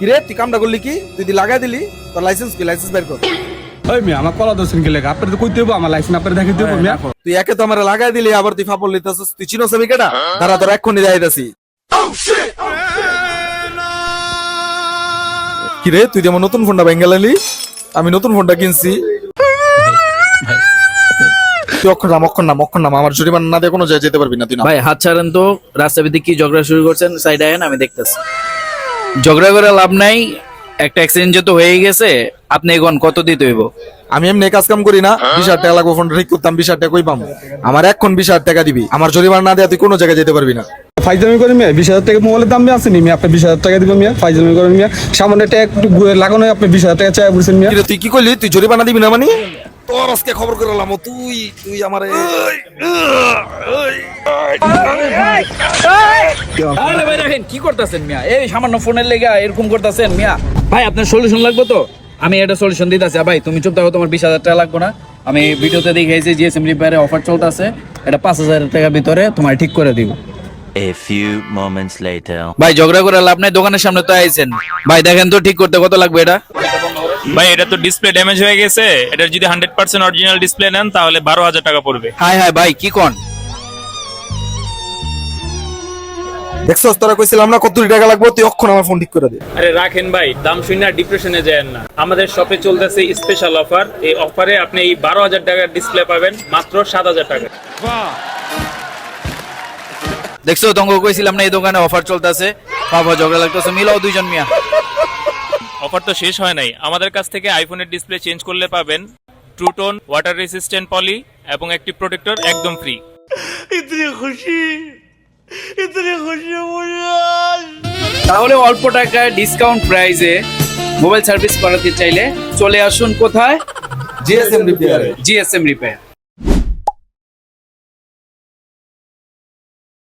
কিরে তুই কামটা করলি কি? তুই দি লাগাই দিলি তোর লাইসেন্স কি? লাইসেন্স বের কর। ওই মিয়া আমার কলা দর্শন গেলে আপনার তো কইতে হব আমার লাইসেন্স আপনার দেখাইতে হব মিয়া। তুই একে তো আমার লাগাই দিলি আবার তুই ফাপল লিতাছিস। তুই চিনোস আমি কেটা দাঁড়া তোর এক্ষুনি যাইতাছি কিরে তুই যেমন নতুন ফোনটা বেঙ্গালালি আমি নতুন ফোনটা কিনছি। তুই অক্ষর নাম অক্ষর নাম অক্ষর নাম আমার জরিমানা না দিয়ে কোনো জায়গায় যেতে পারবি না তুই না ভাই হাত ছাড়েন তো রাস্তা ভিত্তিক কি ঝগড়া শুরু করছেন সাইড আয়েন আমি দেখতেছি। ঝগড়া করে লাভ নাই একটা অ্যাক্সিডেন্ট যেহেতু হয়ে গেছে আপনি এখন কত দিতে হইব আমি এমনি কাজ কাম করি না বিশ হাজার টাকা লাগবো ফোনটা ঠিক করতাম বিশ হাজার টাকা কই পাবো আমার এখন বিশ হাজার টাকা দিবি আমার জরিমানা না দেয়া তুই কোনো জায়গায় যেতে পারবি না ফাইজামি করে মিয়া বিশ হাজার টাকা মোবাইলের দাম আছে নি মিয়া আপনি বিশ হাজার টাকা দিবেন মিয়া ফাইজামি করেন মিয়া সামনে টাকা একটু লাগানো আপনি বিশ হাজার টাকা চাই বলছেন মিয়া তুই কি করলি তুই জরিমানা দিবি না মানে তোর আজকে খবর করে লাম তুই তুই আমার আরে ভাই রাখেন কি করতেছেন মিয়া? এই সামান্য ফোনের লেগে এরকম করতেছেন মিয়া। ভাই আপনার সলিউশন লাগবে তো? আমি একটা সলিউশন দিতেছি। ভাই তুমি চুপ থাকো তোমার বিশ হাজার টাকা লাগবে না। আমি ভিডিওতে দেখেছি জিএসএম রিপেয়ারে অফার চলতেছে। এটা পাঁচ হাজার টাকার ভিতরে তোমার ঠিক করে দিব। A few moments later. ভাই ঝগড়া করে লাভ নাই দোকানের সামনে তো আইছেন। ভাই দেখেন তো ঠিক করতে কত লাগবে এটা? ভাই এটা তো ডিসপ্লে ড্যামেজ হয়ে গেছে। এটার যদি হান্ড্রেড পার্সেন্ট অরিজিনাল ডিসপ্লে নেন তাহলে বারো হাজার টাকা পড়বে। হাই হাই ভাই কি কোন? দেখছস তোরা কইছিলাম না কত টাকা লাগবে? তুই অক্ষণ আমার ফোন ঠিক করে দে। আরে রাখেন ভাই দাম শুনে আর ডিপ্রেশনে যায় না। আমাদের শপে চলতেছে স্পেশাল অফার এই অফারে আপনি এই বারো হাজার টাকার ডিসপ্লে পাবেন মাত্র সাত হাজার টাকা। দেখছ তঙ্গ কইছিলাম না এই দোকানে অফার চলতেছে। বাবা ঝগড়া লাগতেছে মিলাও দুইজন মিয়া। অফার তো শেষ হয় নাই। আমাদের কাছ থেকে আইফোনের ডিসপ্লে চেঞ্জ করলে পাবেন ট্রুটোন ওয়াটার রেসিস্ট্যান্ট পলি এবং একটি প্রোটেক্টর একদম ফ্রি তাহলে অল্প টাকায় ডিসকাউন্ট প্রাইসে মোবাইল সার্ভিস করাতে চাইলে চলে আসুন কোথায়? GSM রিপেয়ারে GSM repair